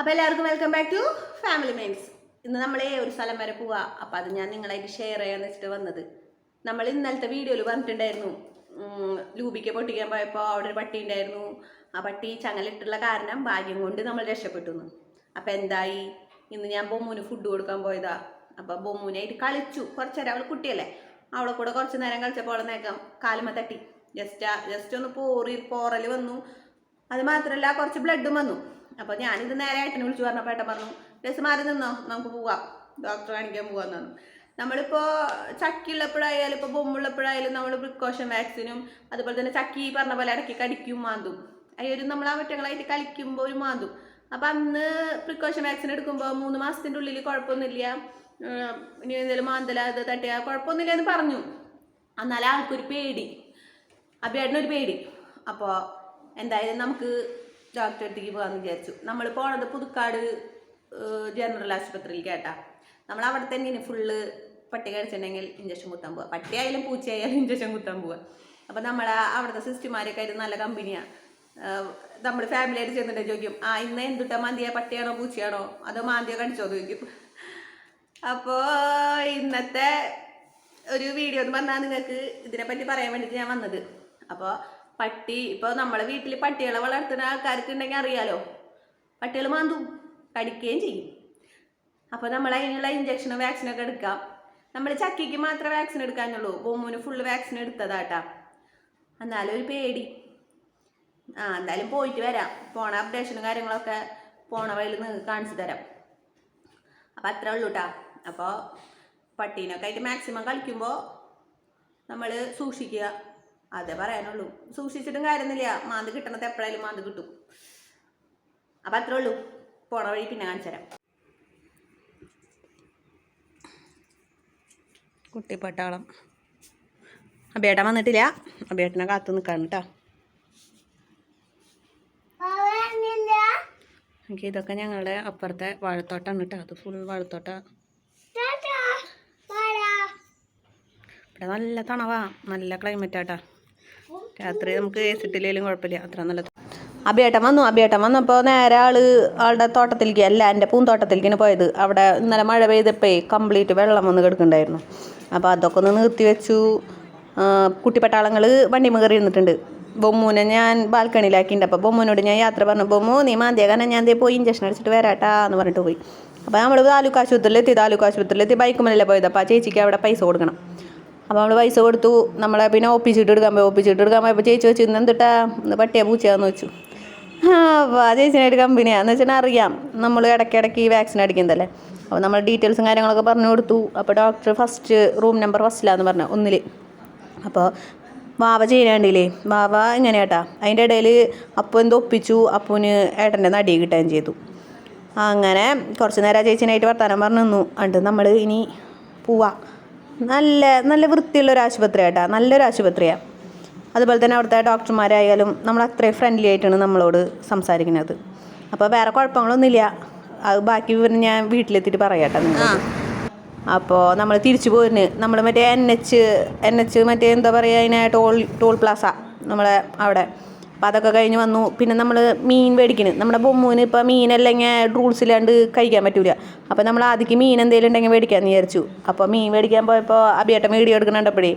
അപ്പോൾ എല്ലാവർക്കും welcome back to family minds ഇന്ന് നമ്മളെ ഒരു സ്ഥലം വരെ പോവാ. അപ്പോൾ അത് ഞാൻ നിങ്ങളായിട്ട് ഷെയർ ചെയ്യാന്ന് വെച്ചിട്ട് വന്നത്. നമ്മൾ ഇന്നലത്തെ വീഡിയോയിൽ പറഞ്ഞിട്ടുണ്ടായിരുന്നു. ലൂബിക്ക പൊട്ടിക്കാൻ പോയപ്പോൾ അവിടെ ഒരു പട്ടി ഉണ്ടായിരുന്നു. ആ പട്ടി ചങ്ങലിട്ടുള്ള കാരണം ഭാഗ്യം കൊണ്ട് നമ്മൾ രക്ഷപ്പെട്ടു എന്ന്. അപ്പോൾ എന്തായി? ഇന്ന് ഞാൻ ബൊമ്മൂന് ഫുഡ് കൊടുക്കാൻ പോയതാ. അപ്പോൾ ബൊമ്മൂനായിട്ട് കളിച്ചു. കുറച്ചേരം അവൾ കുട്ടിയല്ലേ? അവളെ കൂടെ കുറച്ച് നേരം കളിച്ചപ്പോൾ അവളെ നേക്കാം കാലുമ തട്ടി. ജസ്റ്റ് ജസ്റ്റ് ഒന്ന് പോറി പോറൽ വന്നു. അത് മാത്രമല്ല കുറച്ച് ബ്ലഡും വന്നു. അപ്പോൾ ഞാനിത് നേരെ ഏട്ടനെ വിളിച്ചു പറഞ്ഞപ്പോൾ ഏട്ടൻ പറഞ്ഞു ഡ്രസ് മാറി നിന്നോ നമുക്ക് പോവാം ഡോക്ടറെ കാണിക്കാൻ പോവാന്ന് പറഞ്ഞു. നമ്മളിപ്പോൾ ചക്കിയുള്ളപ്പോഴായാലും ഇപ്പോൾ ബൊമ്മുള്ളപ്പോഴായാലും നമ്മൾ പ്രിക്കോഷൻ വാക്സിനും അതുപോലെ തന്നെ ചക്കി പറഞ്ഞ പോലെ ഇടയ്ക്ക് കടിക്കും മാന്തും. അയ്യൊരു നമ്മൾ ആ വറ്റങ്ങളായിട്ട് കളിക്കുമ്പോൾ ഒരു മാന്തും. അപ്പം അന്ന് പ്രിക്കോഷൻ വാക്സിൻ എടുക്കുമ്പോൾ മൂന്ന് മാസത്തിന്റെ ഉള്ളിൽ കുഴപ്പമൊന്നുമില്ല. ഇനി എന്തെങ്കിലും മാന്തല അത് തട്ടിയ കുഴപ്പമൊന്നുമില്ല എന്ന് പറഞ്ഞു. എന്നാലും ആൾക്കൊരു പേടി. അഭിയേട്ടനൊരു പേടി. അപ്പോൾ എന്തായാലും നമുക്ക് ഡോക്ടറെ അടുത്തേക്ക് പോകാമെന്ന് വിചാരിച്ചു. നമ്മൾ പോണത് പുതുക്കാട് ജനറൽ ആശുപത്രിയിൽ കേട്ടാ. നമ്മൾ അവിടെ തന്നെ ഫുള്ള് പട്ടി കഴിച്ചിട്ടുണ്ടെങ്കിൽ ഇഞ്ചക്ഷൻ കുത്താൻ പോവുക പട്ടിയായാലും പൂച്ചയായാലും ഇഞ്ചക്ഷൻ കുത്താൻ പോവുക അപ്പോൾ നമ്മളെ അവിടുത്തെ സിസ്റ്റർമാരൊക്കെ ആയിട്ട് നല്ല കമ്പനിയാണ് നമ്മൾ ഫാമിലി ആയിട്ട് ചെന്നിട്ട് ചോദിക്കും ആ ഇന്ന് എന്തുട്ടാ? മാന്തിയ? പട്ടിയാണോ? പൂച്ചയാണോ? അതോ മാന്തിയോ കടിച്ചോ ചോദിക്കും. അപ്പോൾ ഇന്നത്തെ ഒരു വീഡിയോ എന്ന് പറഞ്ഞാൽ നിങ്ങൾക്ക് ഇതിനെപ്പറ്റി പറയാൻ വേണ്ടിയിട്ട് ഞാൻ വന്നത്. അപ്പോൾ പട്ടി ഇപ്പോൾ നമ്മളെ വീട്ടിൽ പട്ടികളെ വളർത്തുന്ന ആൾക്കാർക്ക് ഉണ്ടെങ്കിൽ അറിയാലോ. പട്ടികൾ മാന്തും കടിക്കുകയും ചെയ്യും. അപ്പോൾ നമ്മൾ അതിനുള്ള ഇഞ്ചക്ഷനും വാക്സിനൊക്കെ എടുക്കാം. നമ്മൾ ചക്കിക്ക് മാത്രമേ വാക്സിൻ എടുക്കാനുള്ളൂ ബൊമ്മുന് ഫുള്ള് വാക്സിൻ എടുത്തതാട്ടാ. എന്നാലും ഒരു പേടി. ആ എന്തായാലും പോയിട്ട് വരാം. പോണ അപ്ഡേഷനും കാര്യങ്ങളൊക്കെ പോണ വഴിയിൽ നിങ്ങൾക്ക് കാണിച്ചു തരാം. അപ്പം അത്രേ ഉള്ളൂ കേട്ടാ അപ്പോൾ പട്ടീനൊക്കെ ആയിട്ട് മാക്സിമം കളിക്കുമ്പോൾ നമ്മൾ സൂക്ഷിക്കുക. അതേ പറയാനുള്ളൂ. സൂക്ഷിച്ചിട്ടും കാര്യമൊന്നുമില്ല. മാന്ത് കിട്ടണത് എപ്പോഴായാലും മാന്ത് കിട്ടും. അപ്പം അത്രേ ഉള്ളൂ. പോണ വഴി പിന്നെ കാണിച്ചു തരാം. കുട്ടിപ്പട്ടാളം അബേട്ടൻ വന്നിട്ടില്ല. അബേട്ടനെ കാത്തു നിൽക്കാണ് കേട്ടോ എനിക്ക് ഇതൊക്കെ ഞങ്ങളുടെ അപ്പുറത്തെ വാഴത്തോട്ടാണ് കേട്ടോ അത് ഫുൾ വാഴത്തോട്ട. ഇവിടെ നല്ല തണവാ. നല്ല ക്ലൈമറ്റ് ആട്ടാ രാത്രി നമുക്ക് ഏസിട്ടില്ലെങ്കിലും കുഴപ്പമില്ല. അത്ര നല്ലത്. അബിയേട്ടൻ വന്നു. അബിയേട്ടൻ വന്നപ്പോൾ നേരെ ആൾ ആളുടെ തോട്ടത്തിലേക്ക് അല്ല എന്റെ പൂന്തോട്ടത്തിലേക്കാണ് പോയത്. അവിടെ ഇന്നലെ മഴ പെയ്തപ്പോഴേ കംപ്ലീറ്റ് വെള്ളം വന്ന് കിടക്കുന്നുണ്ടായിരുന്നു. അപ്പോൾ അതൊക്കെ ഒന്ന് നിർത്തി വെച്ചു. കുട്ടിപ്പട്ടാളങ്ങൾ വണ്ടി കയറി ഇരുന്നിട്ടുണ്ട്. ബൊമ്മൂനെ ഞാൻ ബാൽക്കണിയിലാക്കിയിട്ടുണ്ട്. അപ്പോൾ ബൊമ്മൂനോട് ഞാൻ യാത്ര പറഞ്ഞു ബൊമ്മു നീ മാന്തിയ കാരണം ഞാൻ പോയി ഇഞ്ചക്ഷൻ അടിച്ചിട്ട് വരാട്ടാ എന്ന് പറഞ്ഞിട്ട് പോയി. അപ്പോൾ നമ്മൾ താലൂക്ക് ആശുപത്രിയിലെത്തി താലൂക്ക് ആശുപത്രിയിലെത്തി ബൈക്ക് മേലെ പോയത്. അപ്പോൾ ആ ചേച്ചിക്ക് അവിടെ പൈസ കൊടുക്കണം. അപ്പോൾ നമ്മൾ പൈസ കൊടുത്തു. നമ്മളെ പിന്നെ ഒപ്പിച്ചിട്ട് എടുക്കാൻ പോയി. ഒപ്പിച്ചിട്ട് എടുക്കാൻ പോയപ്പോൾ ചേച്ചി വെച്ച് ഇന്ന് എന്തിട്ടാ? ഇന്ന് പട്ടിയാ പൂച്ചയാന്ന് വെച്ചു ആ അപ്പോൾ ആ ചേച്ചിനായിട്ട് കമ്പനിയാന്ന് വെച്ചാൽ അറിയാം. നമ്മൾ ഇടയ്ക്കിടയ്ക്ക് ഈ വാക്സിൻ അടിക്കുന്നതല്ലേ. അപ്പോൾ നമ്മൾ ഡീറ്റെയിൽസും കാര്യങ്ങളൊക്കെ പറഞ്ഞു കൊടുത്തു. അപ്പോൾ ഡോക്ടർ ഫസ്റ്റ് റൂം നമ്പർ ഫസ്റ്റിലാന്ന് പറഞ്ഞു ഒന്നിൽ അപ്പോൾ വാവ ചെയ്യാണ്ടില്ലേ വാവ ഇങ്ങനെ കേട്ടാ. അതിന്റെ ഇടയിൽ അപ്പോൾ എന്തോ ഒപ്പിച്ചു. അപ്പൂന് ഏട്ടന്റെ നടി കിട്ടുകയും ചെയ്തു. അങ്ങനെ കുറച്ച് നേരം ചേച്ചിനായിട്ട് വർത്തമാനം പറഞ്ഞു നിന്നു. ഉണ്ട് നമ്മൾ ഇനി പോവാ. നല്ല നല്ല വൃത്തിയുള്ള ഒരു ആശുപത്രി ആട്ടാ നല്ലൊരു ആശുപത്രിയാണ് അതുപോലെ തന്നെ അവിടുത്തെ ഡോക്ടർമാരായാലും നമ്മൾ അത്രയും ഫ്രണ്ട്ലി ആയിട്ടാണ് നമ്മളോട് സംസാരിക്കുന്നത്. അപ്പോൾ വേറെ കുഴപ്പങ്ങളൊന്നുമില്ല. അത് ബാക്കി വിവരം ഞാൻ വീട്ടിലെത്തിയിട്ട് പറയാട്ടെ നിങ്ങൾ അപ്പോൾ നമ്മൾ തിരിച്ചു പോരുന്നു. നമ്മൾ മറ്റേ എൻ എച്ച് എൻ എച്ച് മറ്റേ എന്താ പറയുക അതിനെ ടോൾ ടോൾ പ്ലാസ നമ്മളെ അവിടെ. അപ്പോൾ അതൊക്കെ കഴിഞ്ഞ് വന്നു. പിന്നെ നമ്മൾ മീൻ മേടിക്കണ്. നമ്മുടെ ബൊമ്മൂന് ഇപ്പോൾ മീനല്ലെങ്കിൽ റൂൾസ് ഇല്ലാണ്ട് കഴിക്കാൻ പറ്റില്ല അപ്പോൾ നമ്മൾ ആദ്യക്ക് മീൻ എന്തെങ്കിലും ഉണ്ടെങ്കിൽ മേടിക്കാമെന്ന് വിചാരിച്ചു. അപ്പോൾ മീൻ മേടിക്കാൻ പോയപ്പോൾ അബിയേട്ടൻ വീഡിയോ എടുക്കണുണ്ടപ്പോഴേ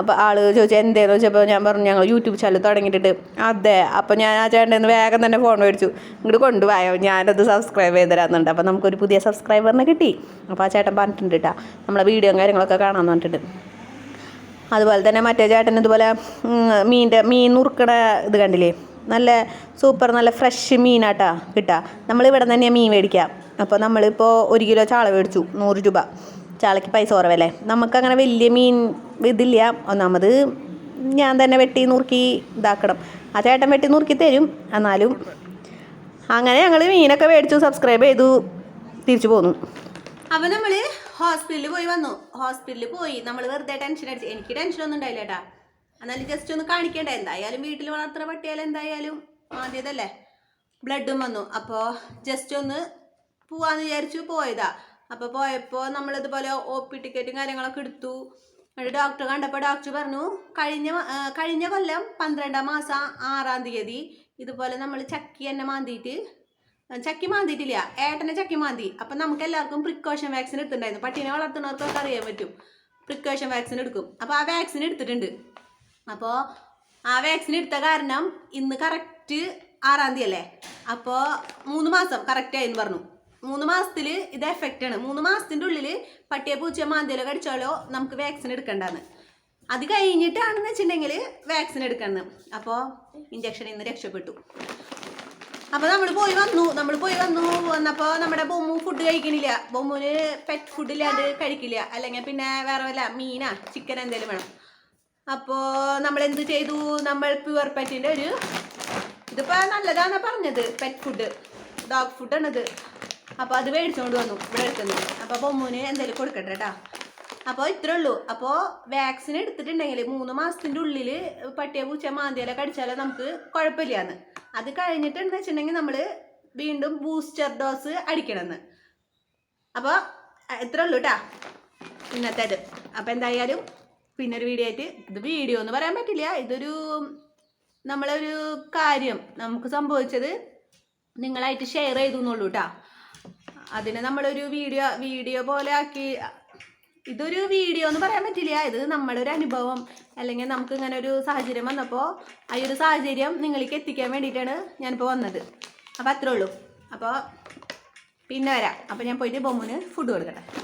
അപ്പോൾ ആൾ ചോദിച്ചു എന്തേന്ന്? ചോദിച്ചപ്പോൾ ഞാൻ പറഞ്ഞു ഞങ്ങൾ യൂട്യൂബ് ചാനൽ തുടങ്ങിയിട്ടുണ്ട് അതെ. അപ്പോൾ ഞാൻ ആ ചേട്ടൻ വേഗം തന്നെ ഫോൺ മേടിച്ചു. ഇങ്ങോട്ട് കൊണ്ടുപോയോ ഞാനത് സബ്സ്ക്രൈബ് ചെയ്ത് തരാമെന്നുണ്ട് അപ്പോൾ നമുക്കൊരു പുതിയ സബ്സ്ക്രൈബറിനെ കിട്ടി. അപ്പോൾ ആ ചേട്ടൻ പറഞ്ഞിട്ടുണ്ട് കേട്ടോ നമ്മളെ വീഡിയോയും കാര്യങ്ങളൊക്കെ കാണാമെന്ന് പറഞ്ഞിട്ടുണ്ട്. അതുപോലെ തന്നെ മറ്റേ ചേട്ടൻ ഇതുപോലെ മീന്റെ മീൻ നുറുക്കണ ഇത് കണ്ടില്ലേ? നല്ല സൂപ്പർ നല്ല ഫ്രഷ് മീനാട്ടാ കിട്ടുക നമ്മളിവിടെ തന്നെയാണ് മീൻ മേടിക്കാം. അപ്പോൾ നമ്മളിപ്പോൾ ഒരു കിലോ ചാള മേടിച്ചു നൂറ് രൂപ. ചാളയ്ക്ക് പൈസ കുറവല്ലേ? നമുക്കങ്ങനെ വലിയ മീൻ ഇതില്ല. ഒന്നാമത് ഞാൻ തന്നെ വെട്ടി നുറുക്കി ഇതാക്കണം. ആ ചേട്ടൻ വെട്ടി നുറുക്കി തരും. എന്നാലും അങ്ങനെ ഞങ്ങൾ മീനൊക്കെ മേടിച്ചു സബ്സ്ക്രൈബ് ചെയ്തു തിരിച്ചു പോന്നു. അപ്പം നമ്മൾ ഹോസ്പിറ്റലിൽ പോയി വന്നു. ഹോസ്പിറ്റലിൽ പോയി. നമ്മൾ വെറുതെ ടെൻഷൻ അടിച്ച്. എനിക്ക് ടെൻഷൻ ഒന്നും ഉണ്ടായില്ല കേട്ടാ എന്നാലും ജസ്റ്റ് ഒന്ന് കാണിക്കേണ്ട? എന്തായാലും വീട്ടിൽ വളർത്തുന്ന പട്ടിയാലും എന്തായാലും ആദ്യതല്ലേ? ബ്ലഡും വന്നു. അപ്പോൾ ജസ്റ്റ് ഒന്ന് പോവാന്ന് വിചാരിച്ചു പോയതാ. അപ്പോൾ പോയപ്പോൾ നമ്മളിതുപോലെ ഒ പി ടിക്കറ്റും കാര്യങ്ങളൊക്കെ എടുത്തു. എന്നിട്ട് ഡോക്ടർ കണ്ടപ്പോൾ ഡോക്ടർ പറഞ്ഞു കഴിഞ്ഞ കഴിഞ്ഞ കൊല്ലം പന്ത്രണ്ടാം മാസം ആറാം തീയതി ഇതുപോലെ നമ്മൾ ചക്കി എന്നെ മാന്തിയിട്ട് ചക്കി മാന്തിയിട്ടില്ല ഏട്ടനെ ചക്കി മാന്തി അപ്പം നമുക്ക് എല്ലാവർക്കും പ്രിക്കോഷൻ വാക്സിൻ എടുത്തിട്ടുണ്ടായിരുന്നു. പട്ടീനെ വളർത്തുന്നവർക്കൊക്കെ അറിയാൻ പറ്റും. പ്രിക്കോഷൻ വാക്സിൻ എടുക്കും. അപ്പോൾ ആ വാക്സിൻ എടുത്തിട്ടുണ്ട്. അപ്പോൾ ആ വാക്സിൻ എടുത്ത കാരണം ഇന്ന് കറക്റ്റ് ആറാം തീയതി അല്ലേ? അപ്പോൾ മൂന്ന് മാസം കറക്റ്റ് ആയെന്ന് പറഞ്ഞു. മൂന്ന് മാസത്തിൽ ഇത് എഫക്റ്റ് ആണ്. മൂന്ന് മാസത്തിന്റെ ഉള്ളിൽ പട്ടിയെ പൂച്ചയോ മാന്തിയിലോ കടിച്ചാലോ നമുക്ക് വാക്സിൻ എടുക്കേണ്ടതാണ് അത് കഴിഞ്ഞിട്ടാണെന്ന് വെച്ചിട്ടുണ്ടെങ്കിൽ വാക്സിൻ എടുക്കണം അപ്പോൾ ഇഞ്ചക്ഷൻ ഇന്ന് രക്ഷപ്പെട്ടു. അപ്പോൾ നമ്മൾ പോയി വന്നു നമ്മൾ പോയി വന്നു. വന്നപ്പോൾ നമ്മുടെ ബൊമ്മു ഫുഡ് കഴിക്കണില്ല. ബൊമ്മുന് പെറ്റ് ഫുഡ് ഇല്ലാണ്ട് കഴിക്കില്ല. അല്ലെങ്കിൽ പിന്നെ വേറെ വല്ല മീനാ ചിക്കൻ എന്തെങ്കിലും വേണം. അപ്പോൾ നമ്മൾ എന്ത് ചെയ്തു? നമ്മൾ പ്യുവർ പെറ്റിന്റെ ഒരു ഇതിപ്പോൾ നല്ലതാണ് പറഞ്ഞത് പെറ്റ് ഫുഡ് ഡോഗ് ഫുഡ് ഫുഡാണിത് അപ്പോൾ അത് മേടിച്ചുകൊണ്ട് വന്നു ഇവിടെ എടുക്കുന്നത് അപ്പോൾ ബൊമ്മുന് എന്തെങ്കിലും കൊടുക്കട്ടെ കേട്ടോ അപ്പോൾ ഇത്രേ ഉള്ളൂ. അപ്പോൾ വാക്സിൻ എടുത്തിട്ടുണ്ടെങ്കിൽ മൂന്ന് മാസത്തിന്റെ ഉള്ളിൽ പട്ടിയ പൂച്ച മാന്തിയെല്ലാം കടിച്ചാലോ നമുക്ക് കുഴപ്പമില്ലാന്ന്. അത് എന്താ വെച്ചിട്ടുണ്ടെങ്കിൽ നമ്മൾ വീണ്ടും ബൂസ്റ്റർ ഡോസ് അടിക്കണമെന്ന്. അപ്പോൾ എത്ര ഉള്ളൂ കേട്ടോ ഇന്നത്തെ അത് അപ്പോൾ എന്തായാലും പിന്നൊരു വീഡിയോ ആയിട്ട് ഇത് വീഡിയോ എന്ന് പറയാൻ പറ്റില്ല. ഇതൊരു നമ്മളൊരു കാര്യം. നമുക്ക് സംഭവിച്ചത് നിങ്ങളായിട്ട് ഷെയർ ചെയ്തു എന്നുള്ളൂ കേട്ടോ അതിന് നമ്മളൊരു വീഡിയോ വീഡിയോ പോലെ ആക്കി ഇതൊരു വീഡിയോ എന്ന് പറയാൻ പറ്റില്ല. ഇത് നമ്മുടെ ഒരു അനുഭവം. അല്ലെങ്കിൽ നമുക്ക് ഇങ്ങനെ ഒരു സാഹചര്യം വന്നപ്പോൾ ആ ഒരു സാഹചര്യം നിങ്ങളിലേക്ക് എത്തിക്കാൻ വേണ്ടിയിട്ടാണ് ഞാനിപ്പോൾ വന്നത്. അപ്പോൾ അത്രേ ഉള്ളൂ. അപ്പോൾ പിന്നെ വരാം. അപ്പോൾ ഞാൻ പോയിട്ട് ബൊമ്മുന് ഫുഡ് കൊടുക്കട്ടെ.